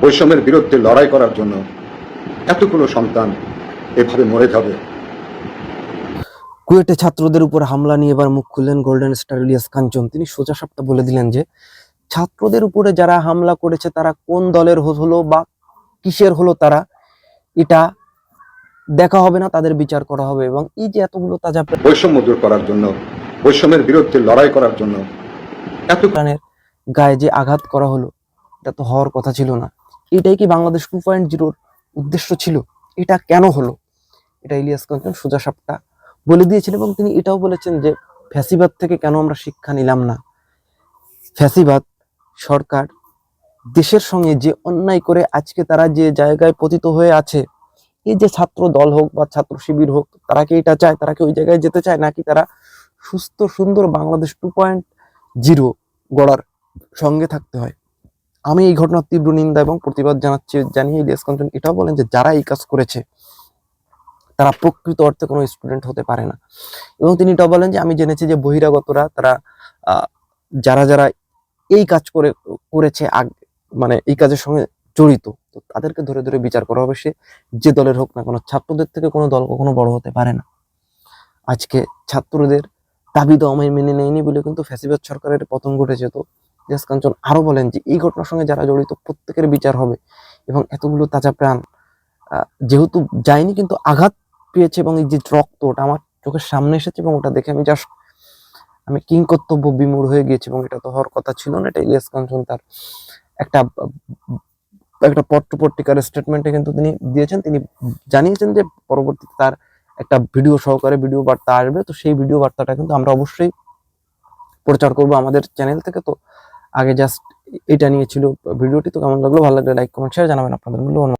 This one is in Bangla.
বৈষম্যের বিরুদ্ধে লড়াই করার জন্য এতগুলো সন্তান এভাবে মরে যাবে। কুয়েটে ছাত্রদের উপর হামলা নিয়ে এবার মুখ খুললেন গোল্ডেন স্টার ইলিয়াস কাঞ্চন। তিনি সোজা সাপটা বলে দিলেন যে ছাত্রদের উপরে যারা হামলা করেছে তারা কোন দলের হলো বা কিসের হলো তারা এটা দেখা হবে না তাদের বিচার করা হবে এবং এই যে এতগুলো তাজা বৈষম্য দূর করার জন্য বৈষম্যের বিরুদ্ধে লড়াই করার জন্য এত প্রাণের গায়ে যে আঘাত করা হলো এটা তো হওয়ার কথা ছিল না। এটাই কি বাংলাদেশ টু পয়েন্ট জিরোর উদ্দেশ্য ছিল? এটা কেন হলো? এটা ইলিয়াস কাঞ্চন সোজা সাপটা বলে দিয়েছেন এবং তিনি এটাও বলেছেন যে ফ্যাসিবাদ থেকে কেন আমরা শিক্ষা নিলাম না? ফ্যাসিবাদ সরকার দেশের সঙ্গে যে অন্যায় করে আজকে তারা যে জায়গায় পতিত হয়ে আছে, এই যে ছাত্র দল হোক বা ছাত্র শিবির হোক, তারা কি এটা চায়? তারা কি ওই জায়গায় যেতে চায়? নাকি তারা সুস্থ, সুন্দর বাংলাদেশ টু পয়েন্ট জিরো গড়ার সঙ্গে থাকতে হয়? আমি এই ঘটনার তীব্র নিন্দা এবং প্রতিবাদ জানাচ্ছি, জানিয়ে ইলিয়াস কাঞ্চন এটাও বলেন যে যারা এই কাজ করেছে, তারা প্রকৃত অর্থে কোনো স্টুডেন্ট হতে পারে না। এবং তিনি এটাও বলেন যে আমি জেনেছি যে বহিরাগতরা, তারা যারা যারা এই কাজ করে, করেছে আগ মানে এই কাজের সঙ্গে জড়িত, তো তাদেরকে ধরে ধরে বিচার করা হবে। সে যে দলের হোক না কোনো, ছাত্রদের থেকে কোনো দল কখনো বড় হতে পারে না। আজকে ছাত্রদের দাবি আমায় মেনে নেয়নি বলে কিন্তু ফ্যাসিবাদ সরকারের পতন ঘটেছে, তো ইলিয়াস কাঞ্চন আরও বলেন যে, এই ঘটনার সঙ্গে যারা জড়িত প্রত্যেকের বিচার হবে এবং এতগুলো তাজা প্রাণ যেহেতু যায়নি কিন্তু আঘাত পেয়েছে এবং এই যে রক্ত, ওটা আমার চোখের সামনে এসেছে এবং ওটা দেখে আমি জাস্ট আমি কিং কর্তব্য বিমূঢ় হয়ে গিয়েছি এবং এটা তো হওয়ার কথা ছিল না এটা ইলিয়াস কাঞ্চন তার একটা একটা পট্টপট্টিকার স্টেটমেন্টে কিন্তু তিনি দিয়েছেন। তিনি জানিয়েছেন যে পরবর্তীতে তার একটা ভিডিও সহকারে ভিডিও বার্তা আসবে। তো সেই ভিডিও বার্তাটা কিন্তু আমরা অবশ্যই প্রচার করব আমাদের চ্যানেল থেকে। তো আগে জাস্ট এটা নিয়েছিল ভিডিওটি, তো কেমন লাগল? ভালো লাগলে লাইক কমেন্ট শেয়ার জানাবেন। আপনাদের মূল্যবান